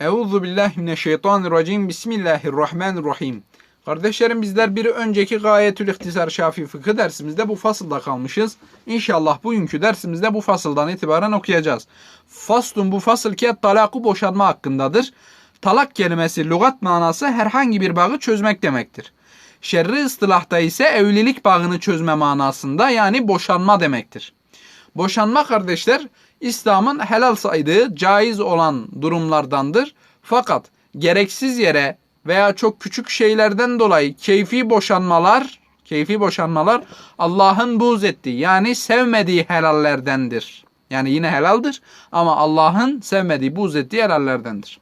Euzu billahi mineşşeytanirracim. Bismillahirrahmanirrahim. Kardeşlerim bizler bir önceki Gayetül İhtisar Şafi Fıkıh dersimizde bu fasılda kalmışız. İnşallah bugünkü dersimizde bu fasıldan itibaren okuyacağız. Faslun bu fasıl ki talaku boşanma hakkındadır. Talak kelimesi lügat manası herhangi bir bağı çözmek demektir. Şerri ıstılahta ise evlilik bağını çözme manasında yani boşanma demektir. Boşanma kardeşler İslam'ın helal saydığı caiz olan durumlardandır. Fakat gereksiz yere veya çok küçük şeylerden dolayı keyfi boşanmalar, keyfi boşanmalar Allah'ın buğz ettiği yani sevmediği helallerdendir. Yani yine helaldir ama Allah'ın sevmediği, buğz ettiği helallerdendir.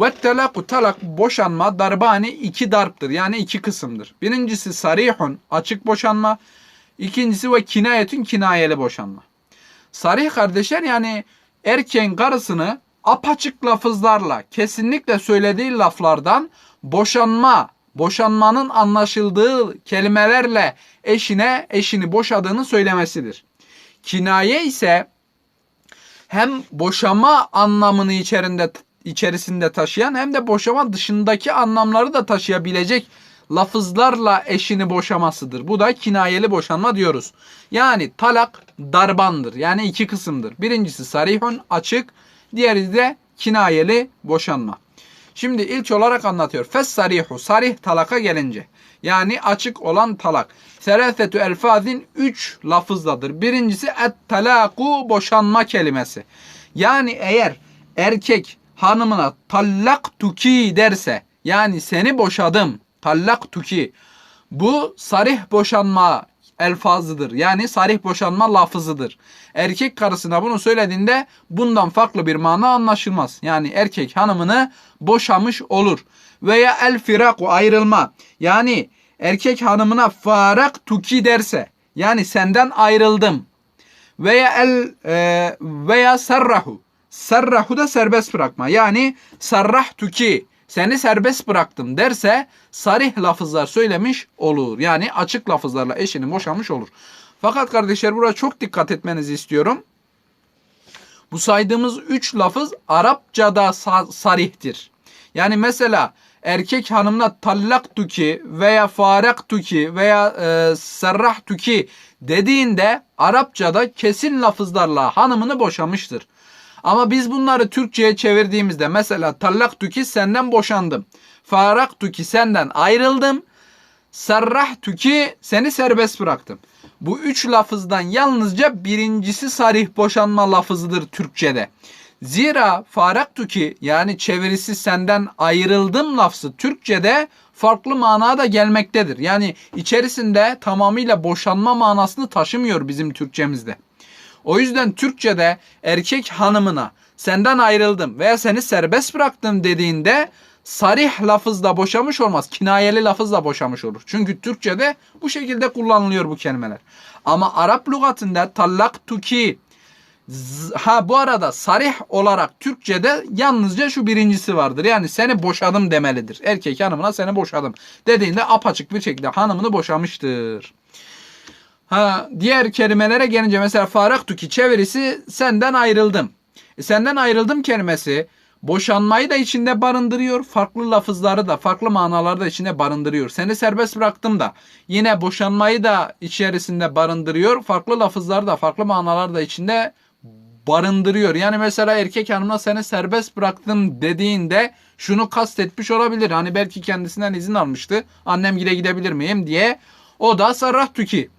Ve telaku talak boşanma darbani iki darptır. Yani iki kısımdır. Birincisi sarihun açık boşanma. İkincisi ve kinayetün kinayeli boşanma. Sarih kardeşler yani erkeğin karısını apaçık lafızlarla kesinlikle söylediği laflardan boşanma, boşanmanın anlaşıldığı kelimelerle eşine eşini boşadığını söylemesidir. Kinaye ise hem boşama anlamını içerisinde içerisinde taşıyan hem de boşama dışındaki anlamları da taşıyabilecek lafızlarla eşini boşamasıdır. Bu da kinayeli boşanma diyoruz. Yani talak darbandır. Yani iki kısımdır. Birincisi sarihun açık, diğeri de kinayeli boşanma. Şimdi ilk olarak anlatıyor. Fes sarihu sarih talaka gelince. Yani açık olan talak. Serefetü elfazin üç lafızdadır. Birincisi et talaku boşanma kelimesi. Yani eğer erkek hanımına tallak tuki derse yani seni boşadım tallak tuki bu sarih boşanma elfazıdır. Yani sarih boşanma lafızıdır. Erkek karısına bunu söylediğinde bundan farklı bir mana anlaşılmaz. Yani erkek hanımını boşamış olur. Veya el firaku ayrılma. Yani erkek hanımına farak tuki derse yani senden ayrıldım. Veya el e, veya sarrahu. Sarrahu da serbest bırakma. Yani sarrah tuki seni serbest bıraktım derse sarih lafızlar söylemiş olur. Yani açık lafızlarla eşini boşamış olur. Fakat kardeşler burada çok dikkat etmenizi istiyorum. Bu saydığımız üç lafız Arapçada sa- sarihtir. Yani mesela erkek hanımla tallak tuki veya farak tuki veya e, serrah tuki dediğinde Arapçada kesin lafızlarla hanımını boşamıştır. Ama biz bunları Türkçe'ye çevirdiğimizde mesela tallak tuki senden boşandım. Farak tuki senden ayrıldım. Sarrah tuki seni serbest bıraktım. Bu üç lafızdan yalnızca birincisi sarih boşanma lafızıdır Türkçe'de. Zira farak tuki yani çevirisi senden ayrıldım lafzı Türkçe'de farklı manada gelmektedir. Yani içerisinde tamamıyla boşanma manasını taşımıyor bizim Türkçemizde. O yüzden Türkçe'de erkek hanımına senden ayrıldım veya seni serbest bıraktım dediğinde sarih lafızla boşamış olmaz. Kinayeli lafızla boşamış olur. Çünkü Türkçe'de bu şekilde kullanılıyor bu kelimeler. Ama Arap lügatında tallak tuki ha bu arada sarih olarak Türkçe'de yalnızca şu birincisi vardır. Yani seni boşadım demelidir. Erkek hanımına seni boşadım dediğinde apaçık bir şekilde hanımını boşamıştır. Ha, diğer kelimelere gelince mesela faraktuki çevirisi senden ayrıldım. E, senden ayrıldım kelimesi boşanmayı da içinde barındırıyor. Farklı lafızları da farklı manaları da içinde barındırıyor. Seni serbest bıraktım da yine boşanmayı da içerisinde barındırıyor. Farklı lafızları da farklı manaları da içinde barındırıyor. Yani mesela erkek hanımına seni serbest bıraktım dediğinde şunu kastetmiş olabilir. Hani belki kendisinden izin almıştı. Annem gide gidebilir miyim diye. O da sarrah.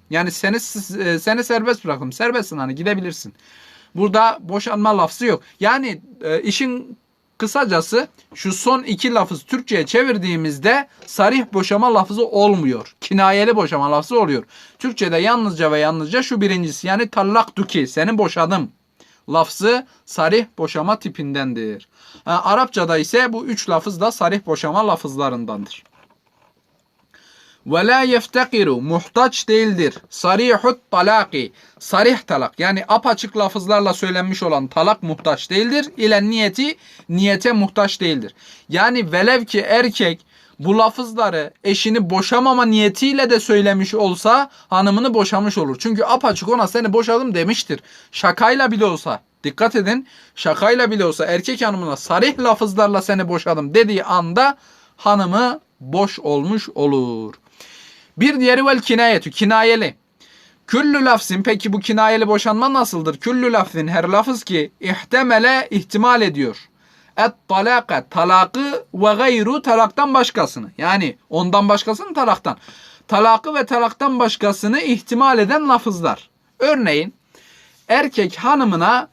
Yani seni e, seni serbest bıraktım. Serbestsin hani gidebilirsin. Burada boşanma lafzı yok. Yani e, işin kısacası şu son iki lafız Türkçe'ye çevirdiğimizde sarih boşama lafzı olmuyor. Kinayeli boşama lafzı oluyor. Türkçe'de yalnızca ve yalnızca şu birincisi yani tallak tuki seni boşadım lafzı sarih boşama tipindendir. Ha, Arapçada ise bu üç lafız da sarih boşama lafızlarındandır. Ve la yeftekiru muhtaç değildir. Sarihut talaki. Sarih talak yani apaçık lafızlarla söylenmiş olan talak muhtaç değildir. İle niyeti niyete muhtaç değildir. Yani velev ki erkek bu lafızları eşini boşamama niyetiyle de söylemiş olsa hanımını boşamış olur. Çünkü apaçık ona seni boşadım demiştir. Şakayla bile olsa Dikkat edin. Şakayla bile olsa erkek hanımına sarih lafızlarla seni boşadım dediği anda hanımı boş olmuş olur. Bir diğeri vel kinayetü. Kinayeli. Küllü lafzin peki bu kinayeli boşanma nasıldır? Küllü lafzin her lafız ki ihtemele ihtimal ediyor. Et talaka talakı ve gayru talaktan başkasını. Yani ondan başkasını talaktan. Talakı ve talaktan başkasını ihtimal eden lafızlar. Örneğin erkek hanımına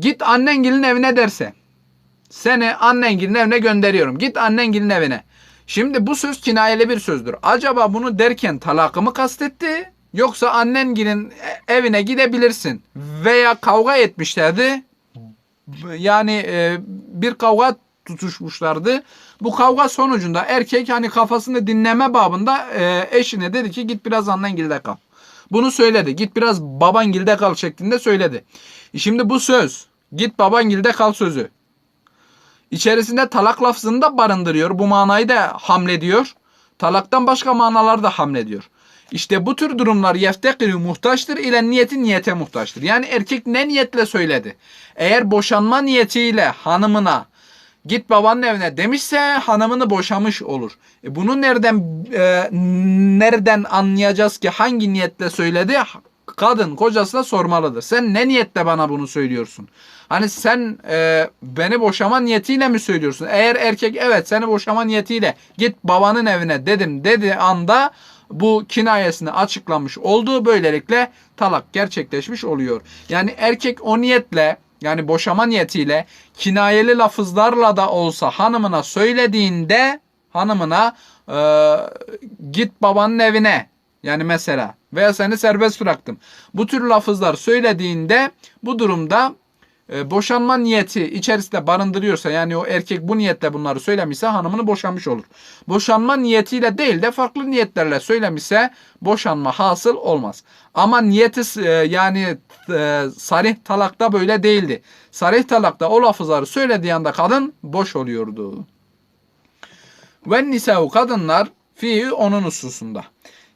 git annengilin evine derse. Seni annengilin evine gönderiyorum. Git annengilin evine. Şimdi bu söz kinayeli bir sözdür. Acaba bunu derken talakı mı kastetti? Yoksa annengilin evine gidebilirsin veya kavga etmişlerdi. Yani e, bir kavga tutuşmuşlardı. Bu kavga sonucunda erkek hani kafasını dinleme babında e, eşine dedi ki git biraz annengilde kal. Bunu söyledi. Git biraz babangilde kal şeklinde söyledi. E Şimdi bu söz git babangilde kal sözü İçerisinde talak lafzını da barındırıyor. Bu manayı da hamlediyor. Talaktan başka manalar da hamlediyor. İşte bu tür durumlar yeftekiri muhtaçtır ile niyeti niyete muhtaçtır. Yani erkek ne niyetle söyledi? Eğer boşanma niyetiyle hanımına git babanın evine demişse hanımını boşamış olur. E bunu nereden e, nereden anlayacağız ki hangi niyetle söyledi? Kadın kocasına sormalıdır. Sen ne niyetle bana bunu söylüyorsun? Hani sen e, beni boşama niyetiyle mi söylüyorsun? Eğer erkek evet seni boşama niyetiyle git babanın evine dedim dedi anda bu kinayesini açıklamış olduğu böylelikle talak gerçekleşmiş oluyor. Yani erkek o niyetle yani boşama niyetiyle kinayeli lafızlarla da olsa hanımına söylediğinde hanımına e, git babanın evine yani mesela veya seni serbest bıraktım. Bu tür lafızlar söylediğinde bu durumda e, boşanma niyeti içerisinde barındırıyorsa yani o erkek bu niyetle bunları söylemişse hanımını boşanmış olur. Boşanma niyetiyle değil de farklı niyetlerle söylemişse boşanma hasıl olmaz. Ama niyeti e, yani e, sarih talakta böyle değildi. Sarih talakta o lafızları söylediği anda kadın boş oluyordu. Ve nisa'u kadınlar fi onun hususunda.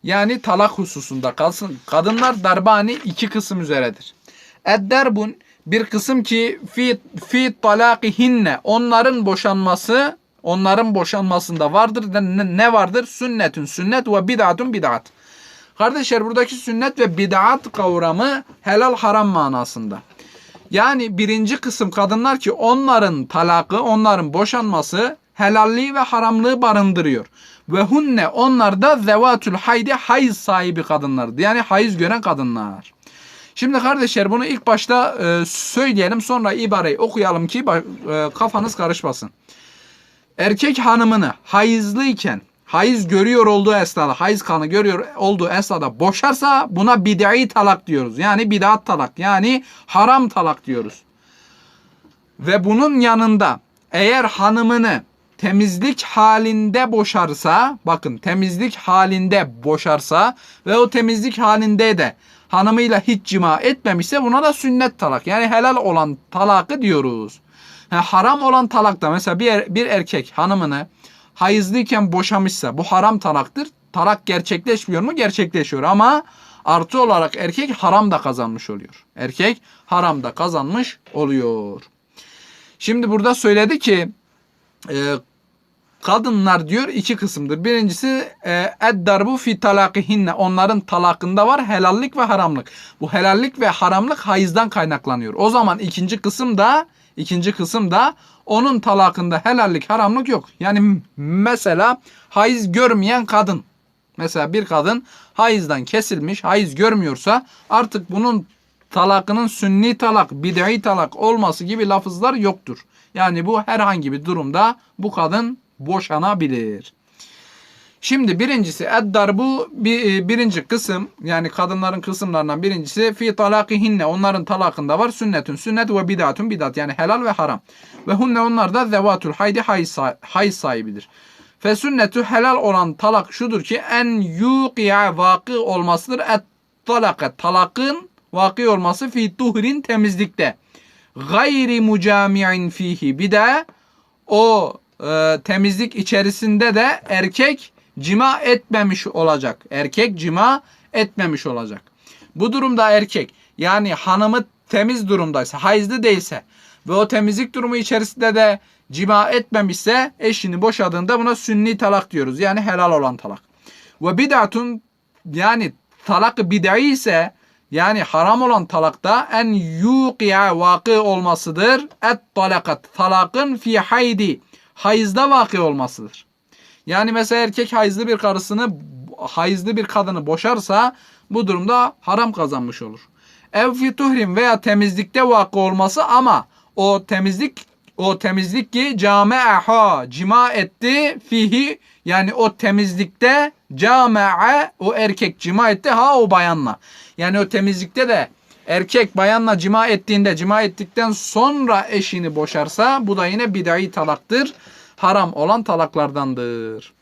Yani talak hususunda kalsın. Kadınlar darbani iki kısım üzeredir. Edderbun bir kısım ki fi fi talakihinne onların boşanması onların boşanmasında vardır. Ne, vardır? Sünnetün sünnet ve bid'atun bid'at. Kardeşler buradaki sünnet ve bid'at kavramı helal haram manasında. Yani birinci kısım kadınlar ki onların talakı, onların boşanması helalliği ve haramlığı barındırıyor. Ve hunne onlar da zevatül haydi hayız sahibi kadınlardı. Yani hayız gören kadınlar. Şimdi kardeşler bunu ilk başta e, söyleyelim sonra ibareyi okuyalım ki e, kafanız karışmasın. Erkek hanımını hayızlıyken hayız görüyor olduğu esnada, hayız kanı görüyor olduğu esnada boşarsa buna bid'i talak diyoruz. Yani bid'at talak yani haram talak diyoruz. Ve bunun yanında eğer hanımını temizlik halinde boşarsa, bakın temizlik halinde boşarsa ve o temizlik halinde de hanımıyla hiç cima etmemişse buna da sünnet talak. Yani helal olan talakı diyoruz. Yani haram olan talakta mesela bir, er, bir erkek hanımını hayızlıyken boşamışsa bu haram talaktır. Talak gerçekleşmiyor mu? Gerçekleşiyor ama artı olarak erkek haram da kazanmış oluyor. Erkek haram da kazanmış oluyor. Şimdi burada söyledi ki e, kadınlar diyor iki kısımdır. Birincisi e, eddarbu fi talakihinne. Onların talakında var helallik ve haramlık. Bu helallik ve haramlık hayızdan kaynaklanıyor. O zaman ikinci kısım da ikinci kısım da onun talakında helallik haramlık yok. Yani mesela hayız görmeyen kadın. Mesela bir kadın hayızdan kesilmiş, hayız görmüyorsa artık bunun talakının sünni talak, bid'i talak olması gibi lafızlar yoktur. Yani bu herhangi bir durumda bu kadın boşanabilir. Şimdi birincisi eddarbu bir, e, birinci kısım yani kadınların kısımlarından birincisi fi talakihinne onların talakında var sünnetün sünnet ve bidatun bidat yani helal ve haram. Ve hunne onlar da zevatul haydi hay sahibidir. Fe sünnetu helal olan talak şudur ki en yuqi'a vakı olmasıdır. Et talaka talakın vakı olması fi tuhrin temizlikte. Gayri mucami'in fihi bir de o e, temizlik içerisinde de erkek cima etmemiş olacak. Erkek cima etmemiş olacak. Bu durumda erkek yani hanımı temiz durumdaysa, hayızlı değilse ve o temizlik durumu içerisinde de cima etmemişse eşini boşadığında buna sünni talak diyoruz. Yani helal olan talak. Ve bid'atun yani talak bid'i ise yani haram olan talakta en yuqi'a vakı olmasıdır. Et talakat talakın fi haydi hayızda vakı olmasıdır. Yani mesela erkek hayızlı bir karısını hayızlı bir kadını boşarsa bu durumda haram kazanmış olur. Ev fi tuhrim veya temizlikte vakı olması ama o temizlik o temizlik ki came'aha cima etti fihi yani o temizlikte came'e o erkek cima etti ha o bayanla. Yani o temizlikte de erkek bayanla cima ettiğinde cima ettikten sonra eşini boşarsa bu da yine bidai talaktır. Haram olan talaklardandır.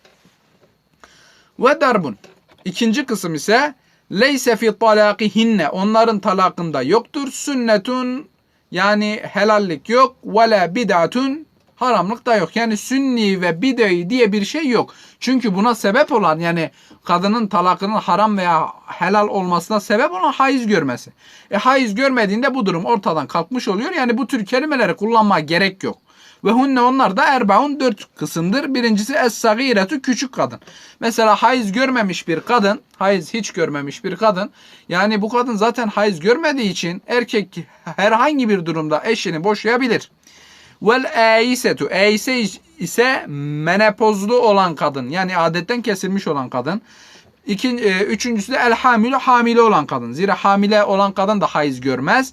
Ve darbun. İkinci kısım ise leyse fi talakihinne onların talakında yoktur. Sünnetun yani helallik yok. Ve la bid'atun haramlık da yok. Yani sünni ve bid'i diye bir şey yok. Çünkü buna sebep olan yani kadının talakının haram veya helal olmasına sebep olan haiz görmesi. E haiz görmediğinde bu durum ortadan kalkmış oluyor. Yani bu tür kelimeleri kullanmaya gerek yok. Ve hunne onlar da erbaun dört kısımdır. Birincisi es-sagiretu küçük kadın. Mesela haiz görmemiş bir kadın, haiz hiç görmemiş bir kadın. Yani bu kadın zaten haiz görmediği için erkek herhangi bir durumda eşini boşayabilir. Vel eisetu. Eise ise menopozlu olan kadın. Yani adetten kesilmiş olan kadın. İkin, e, üçüncüsü de el hamilu hamile olan kadın. Zira hamile olan kadın da haiz görmez.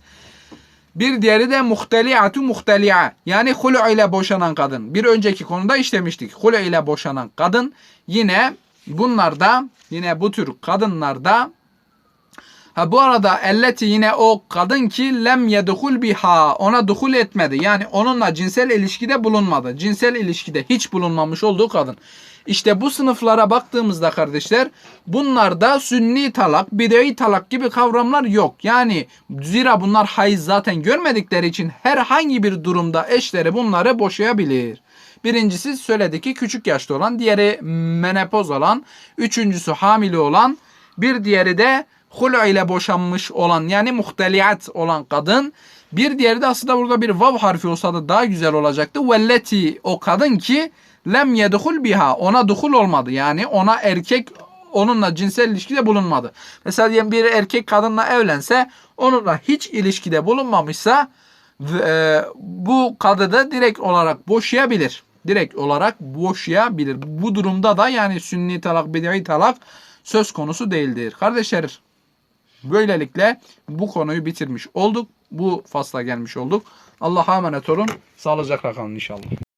Bir diğeri de muhteliatu muhteli'a. Yani hulu ile boşanan kadın. Bir önceki konuda işlemiştik. Hulu ile boşanan kadın. Yine bunlarda yine bu tür kadınlarda Ha bu arada elleti yine o kadın ki lem yedhul biha ona duhul etmedi. Yani onunla cinsel ilişkide bulunmadı. Cinsel ilişkide hiç bulunmamış olduğu kadın. İşte bu sınıflara baktığımızda kardeşler bunlarda sünni talak, bid'i talak gibi kavramlar yok. Yani zira bunlar hayız zaten görmedikleri için herhangi bir durumda eşleri bunları boşayabilir. Birincisi söyledi ki küçük yaşta olan, diğeri menopoz olan, üçüncüsü hamile olan, bir diğeri de hulu ile boşanmış olan yani muhteliat olan kadın. Bir diğeri de aslında burada bir vav harfi olsa da daha güzel olacaktı. Velleti o kadın ki lem yedhul biha ona duhul olmadı. Yani ona erkek onunla cinsel ilişkide bulunmadı. Mesela diyelim bir erkek kadınla evlense onunla hiç ilişkide bulunmamışsa e, bu kadını direkt olarak boşayabilir. Direkt olarak boşayabilir. Bu durumda da yani sünni talak, bid'i talak söz konusu değildir. Kardeşler böylelikle bu konuyu bitirmiş olduk. Bu fasla gelmiş olduk. Allah'a emanet olun. Sağlıcakla kalın inşallah.